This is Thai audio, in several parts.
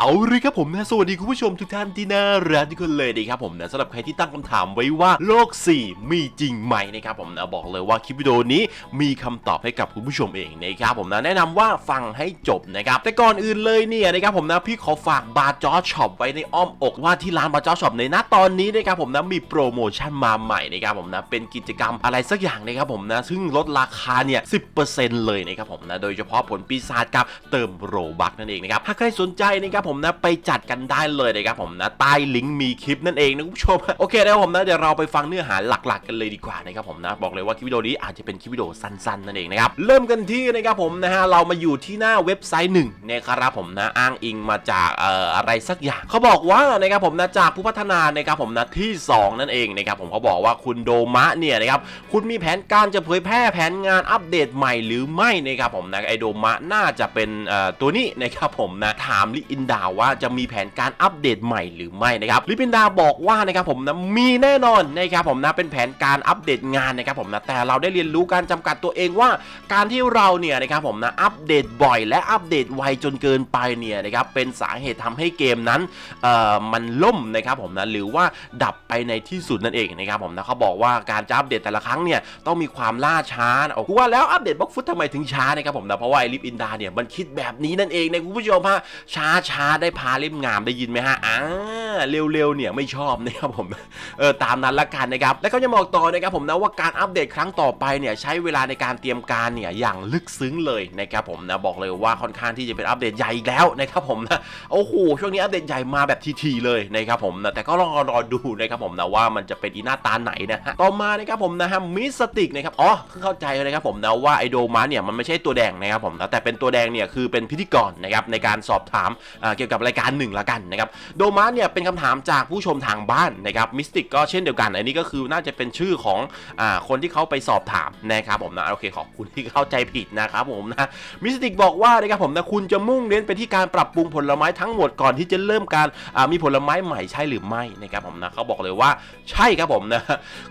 เอาเลยครับผมนะสวัสดีคุณผู้ชมทุกท่านที่น่ารักทุกคนเลยนะครับผมนะสำหรับใครที่ตั้งคำถามไว้ว่าโลก 4 มีจริงไหมนะครับผมนะบอกเลยว่าคลิปวิดีโอนี้มีคำตอบให้กับคุณผู้ชมเองนะครับผมนะแนะนำว่าฟังให้จบนะครับแต่ก่อนอื่นเลยเนี่ยนะครับผมนะพี่ขอฝากบาร์จอช็อปไว้ในอ้อมอกว่าที่ร้านบาร์จอช็อปในณตอนนี้นะครับผมนะมีโปรโมชั่นมาใหม่นะครับผมนะเป็นกิจกรรมอะไรสักอย่างนะครับผมนะซึ่งลดราคาเนี่ย10%เลยนะครับผมนะโดยเฉพาะผลปีศาจกับเติมโรบักนั่นเองนะครับถ้าใครสนใจนะครับผมนะไปจัดกันได้เลยนะครับผมนะใต้ลิงก์มีคลิปนั่นเองนะคุณผู้ชมโอเคนะครับผมนะเดี๋ยวเราไปฟังเนื้อหาหลัก ๆ กันเลยดีกว่านะครับผมนะบอกเลยว่าคลิปวิดีโอนี้อาจจะเป็นคลิปวิดีโอสั้นๆนั่นเองนะครับเริ่มกันที่นะครับผมนะฮะเรามาอยู่ที่หน้าเว็บไซต์หนึ่งนะครับผมนะอ้างอิงมาจากเอ่ออะไรสักอย่างเขาบอกว่านะครับผมนะจากผู้พัฒนานะครับผมนะที่สองนั่นเองนะครับผมเขาบอกว่าคุณโดมะเนี่ยนะครับคุณมีแผนการจะเผยแพร่แผนงานอัปเดตใหม่หรือไม่นะครับผมนะไอโดมะน่าจะเป็นเอ่อตัวนี้นะครับผมนะถามลิอินดาว่าจะมีแผนการอัปเดตใหม่หรือไม่นะครับลิอินดาบอกว่านะครับผมนะมีแน่นอนนะครับผมนะเป็นแผนการอัปเดตงานนะครับผมนะแต่เราได้เรียนรู้การจำกัดตัวเองว่า การที่เราเนี่ยนะครับผมนะอัปเดตบ่อยและอัปเดตไวจนเกินไปเนี่ยนะครับเป็นสาเหตุทำให้เกมนั้นเอ่อมันล่มนะครับผมนะหรือว่าดับไปในที่สุดนั่นเองนะครับผมนะเขาบอกว่าการจะอัปเดตแต่ละครั้งเนี่ยต้องมีความล่าช้าโอ้กูว่าแล้วอัปเดตบล็อกฟุตทำไมถึงช้านะครับผมนะเพราะว่าไอลิฟอินดาเนี่ยมันคิดแบบนี้นั่นเองนะคุณผู้ชมฮะช้าช้าได้พาเล่มงามได้ยินไหมฮะอ่าเร็วๆเนี่ยไม่ชอบนะครับผมเออตามนั้นละกันนะครับแล้วเขาจะบอกต่อนะครับผมนะว่าการอัปเดตครั้งต่อไปเนี่ยใช้เวลาในการเตรียมการเนี่ยอย่างลึกซึ้งเลยนะครับผมนะบอกเลยว่าค่อนข้างที่จะเป็นอัปเดตใหญ่แล้วนะครับผมนะโอ้โหช่วงนี้อัปเดตใหญ่มาแบบทีๆเลยนะครับผมนะแต่ก็รอรอดูนะครับผมนะว่ามันจะเป็นอีหน้าตาไหนนะฮะต่อมานะครับผมนะฮะมิสติกนะครับอ๋อเพิ่งเข้าใจเลยนะครับผมนะว่าไอโดมาเนี่ยมันไม่ใช่ตัวแดงนะครับผมนะแต่เป็นตัวแดงเนี่ยคือเป็นพิธีกรนะครับในการสอบถามเกี่ยวกับรายการหนึ่งละกันนะครับโดมาเนี่ยเป็นคำถามจากผู้ชมทางบ้านนะครับมิสติกก็เช่นเดียวกัน อันนี้ก็คือน่าจะเป็นชื่อของอ่าคนที่เขาไปสอบถามนะครับผมนะโอเคขอบคุณที่เข้าใจผิดนะครับผมนะมิสติกบอกว่านะครับผมนะคุณจะมุ่งเน้นไปที่การปรับปรุงผลไม้ทั้งหมดก่อนที่จะเริ่มการอ่ามีผลไม้ใหม่ใช่หรือไม่นะครับผมนะเขาบอกเลยว่าใช่ครับผมนะ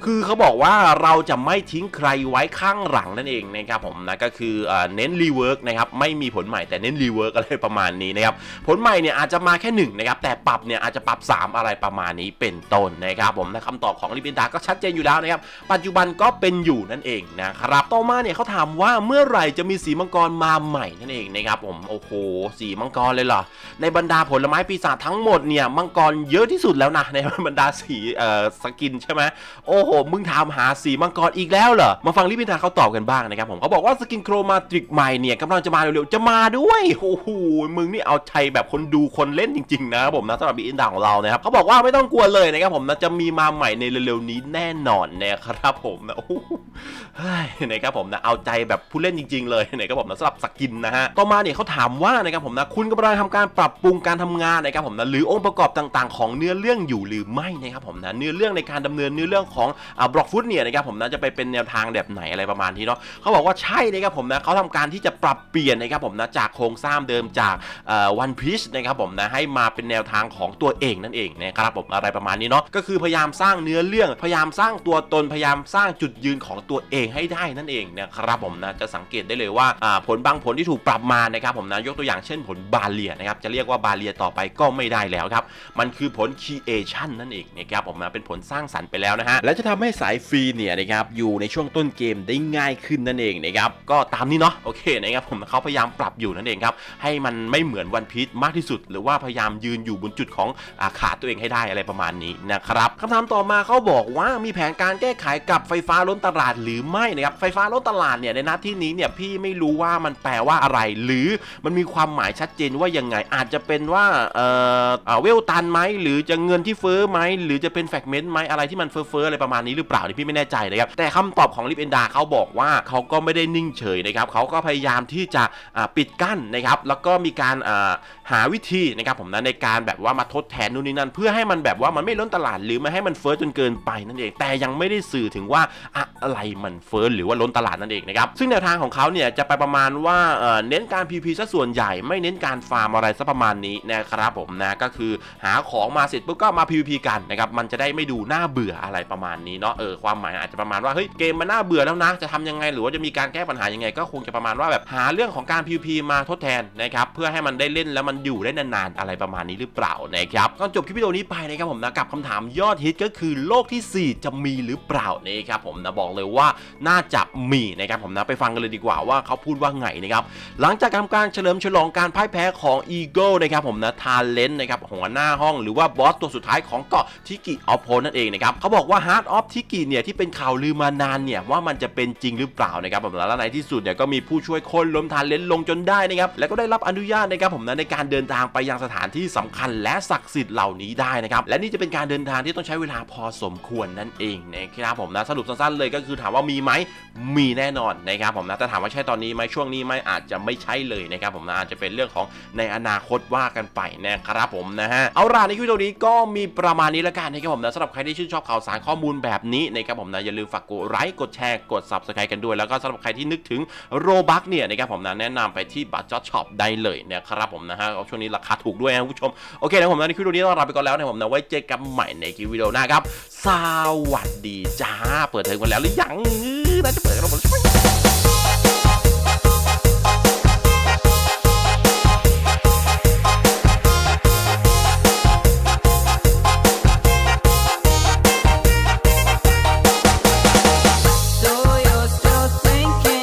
คือเขาบอกว่าเราจะไม่ทิ้งใครไว้ข้างหลังนั่นเองนะครับผมนะก็คืออ่าเน้นรีเวิร์กนะครับไม่มีผลใหม่แต่เน้นรีเวิร์กอะไรประมาณนี้นะครับผลใหม่เนี่ยอาจจะมาแค่หนึ่งนะครับ แต่ปรับเนี่ยอาจจะปรับ 3 อะไรประมาณนี้เป็นต้นนะครับผมนะคำตอบของลิเบนดาก็ชัดเจนอยู่แล้วนะครับ ปัจจุบันก็เป็นอยู่นั่นเองนะครับต่อมาเนี่ยเขาถามว่าเมื่อไหร่จะมีสีมังกรมาใหม่นั่นเองนะครับผมโอ้โหสีมังกรเลยเหรอในบรรดาผลไม้ปีศาจทั้งหมดเนี่ยมังกรเยอะที่สุดแล้วนะในบรรดาสีเอ่อสกินใช่ไหมโอ้โหมึงถามหาสีมังกรอีกแล้วเหรอมาฟังลิเบนดาเขาตอบกันบ้างนะครับผมเขาบอกว่าสกินโครมาตริกใหม่เนี่ยกำลังจะมาเร็วๆจะมาด้วยโอ้โหมึงนี่เอาใจแบบคนนดูคนเล่นจริงๆนะครับผมนะสำหรับบีอินดาของเรานะครับเขาบอกว่าไม่ต้องกลัวเลยนะครับผมนะจะมีมาใหม่ในเร็วๆนี้แน่นอนนะครับผมนะโอ้โหเฮ้ยนะครับผมนะเอาใจแบบผู้เล่นจริง ๆ เลยนะครับผมนะสำหรับสกินนะฮะต่อมาเนี่ยเขาถามว่านะครับผมนะคุณกำลังทำการปรับปรุงการทำงานนะครับผมนะหรือองค์ประกอบต่างๆ ของเนื้อเรื่องอยู่หรือไม่นะครับผมนะเนื้อเรื่องในการดำเนินเนื้อเรื่องของอ่าบล็อกฟุตเนี่ยนะครับผมนะจะไปเป็นแนวทางแบบไหนอะไรประมาณนี้เนาะเขาบอกว่าใช่นะครับผมนะเขาทำการที่จะปรับเปลี่ยนนะครับผมนะจากโครงสร้างเดิมจากวันพีชนะครับผมนะให้มาเป็นแนวทางของตัวเองนั่นเองนะครับผมอะไรประมาณนี้เนาะก็คือพยายามสร้างเนื้อเรื่องพยายามสร้างตัวตนพยายามสร้างจุดยืนของตัวเองให้ได้นั่นเองนะครับผมนะจะสังเกตได้เลยว่าผลบางผลที่ถูกปรับมานะครับผมนะยกตัวอย่างเช่นผลบาเลียนะครับจะเรียกว่าบาเลียต่อไปก็ไม่ได้แล้วครับมันคือผล creation นั่นเองนะครับผมนะเป็นผลสร้างสรรค์ไปแล้วนะฮะและจะทำให้สายฟรีเนี่ยนะครับอยู่ในช่วงต้นเกมได้ง่ายขึ้นนั่นเองนะครับก็ตามนี้เนาะโอเคนะครับผมเขาพยายามปรับอยู่นั่นเองครับให้มันไม่เหมือนวันพีชมากที่สุด หรือว่าพยายามยืนอยู่บนจุดของอาขาตัวเองให้ได้อะไรประมาณนี้นะครับคำถามต่อมาเขาบอกว่ามีแผนการแก้ไขกับไฟฟ้าล้นตลาดหรือไม่นะครับไฟฟ้าล้นตลาดเนี่ยในนัดที่นี้เนี่ยพี่ไม่รู้ว่ามันแปลว่าอะไร หรือมันมีความหมายชัดเจนว่ายังไง อาจจะเป็นว่าเออเวลตันไหมหรือจะเงินที่เฟ้อไหมหรือจะเป็นแฟกเมนต์ไหมอะไรที่มันเฟ้อๆอะไรประมาณนี้หรือเปล่านี่พี่ไม่แน่ใจนะครับแต่คำตอบของลิฟเอนดาเขาบอกว่าเขาก็ไม่ได้นิ่งเฉยนะครับเขาก็พยายามที่จะปิดกั้นนะครับแล้วก็มีการหาวิธีนะครับผมนะในการแบบว่ามาทดแทนนู่นนี่นั่น เพื่อให้มันแบบว่ามันไม่ล้นตลาดหรือไม่ให้มันเฟ้อจนเกินไปนั่นเอง แต่ยังไม่ได้สื่อถึงว่าอะไรมันเฟ้อหรือว่าล้นตลาดนั่นเองนะครับซึ่งแนวทางของเขาเนี่ยจะไปประมาณว่าเน้นการ PP ซะส่วนใหญ่ไม่เน้นการฟาร์มอะไรซะประมาณนี้นะครับผมนะก็คือหาของมาเสร็จปุ๊บก็มา PVP กันนะครับมันจะได้ไม่ดูน่าเบื่ออะไรประมาณนี้เนาะเออความหมายอาจจะประมาณว่าเฮ้ยเกมมันน่าเบื่อแล้วนะจะทำยังไงหรือว่าจะมีการแก้ปัญหายังไง ก็คงจะประมาณว่าแบบหาเรื่องของการ PVP มาทดแทนนะครับเพื่อให้มันได้เล่นแล้วมันอยู่ได้นานๆอะไรประมาณนี้หรือเปล่านะครับก่อนจบคลิปวิดีโอนี้ไปนะครับผมนะกับคำถามยอดฮิตก็คือโลกทีสี่4 จะมีหรือเปล่านะครับผมนะบอกเลยว่าน่าจะมีนะครับผมนะไปฟังกันเลยดีกว่าว่าเขาพูดว่าไงนะครับหลังจากทำการเฉลิมฉลองการพ่ายแพ้ของ Eagle นะครับผมนะทาเลนนะครับหัวหน้าห้องหรือว่าบอสตัวสุดท้ายของเกาะทิกิออฟโพนั่นเองนะครับเขาบอกว่า Heart of Tiki เนี่ยที่เป็นข่าวลือมานานเนี่ยว่ามันจะเป็นจริงหรือเปล่านะครับผมและในที่สุดเนี่ยก็มีผู้ช่วยคนล้มทาเลนลงจนได้นะครับแล้วก็ได้รับอนุญาตนะครับผมนะในการเดินทางไปยังสถานที่สำคัญและศักดิ์สิทธิ์เหล่านี้ได้นะครับและนี่จะเป็นการเดินทางที่ต้องใช้เวลาพอสมควรนั่นเองนะครับผมนะสรุปสั้นๆเลยก็็คือถามว่ามีไหมมีแน่นอนนะครับผมนะแต่ถามว่าใช่ตอนนี้ไหมช่วงนี้ไหมอาจจะไม่ใช่เลยนะครับผมนะอาจจะเป็นเรื่องของในอนาคตว่ากันไปนะครับผมนะฮะเอาล่ะในคลิปวิดีโอนี้ก็มีประมาณนี้ล้วกันนะครับผมนะสำหรับใครที่ชื่นชอบข่าวสารข้อมูลแบบนี้นะครับผมนะอย่าลืมฝากกดไลค์กดแชร์กด subscribe กันด้วยแล้วก็สำหรับใครที่นึกถึงโรบักเนี่ยนะครับผมนะแนะนำไปที่บัตจอดช็อปได้เลยนะครับผมนะฮะช่วงนี้ราคาถูกด้วยนะคุณผู้ชมโอเคนะผมนะในคลิปวิดีโอนี้ต้องลาไปก่อนแล้วนะผมนะไว้เจอกันใหม่ในคลิปวิดีโอหน้าครับสวัสดีจ้าเปิดเทอมกันแล้วหรือยังนะจะเปิดกันแล้วผม